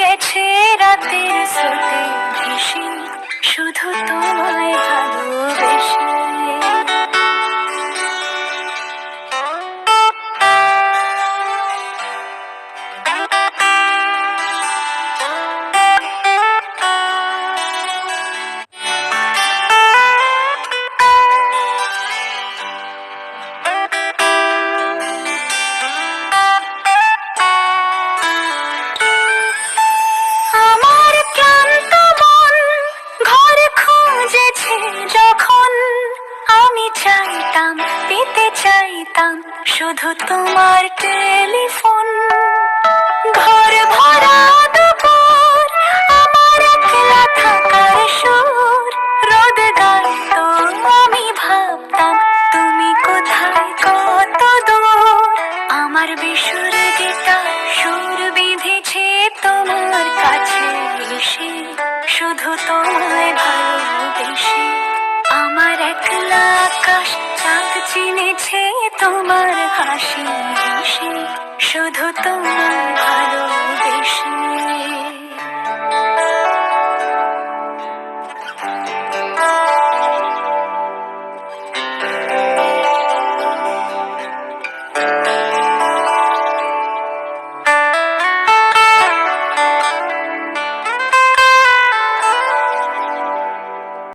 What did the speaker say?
গেছে রাতের স্রোতে ভেসে শুধু তোমায় ভালোবেসে। চাইতাম, পেতে চাইতাম শুধু তোমার টেলিফোন। ঘর ভরা দুপুর, আমার একলা থাকার সুর। রোদ গাইতো আমি ভাবতাম, তুমি কোথায় কত দূর? আমার বিশুর গীতার সুর বিঁধেছে তোমার কাছে এসে। শুধু তোমায় চিনেছে তোমার হাসি হাসি। শুধু তোমার ভালোবেসে।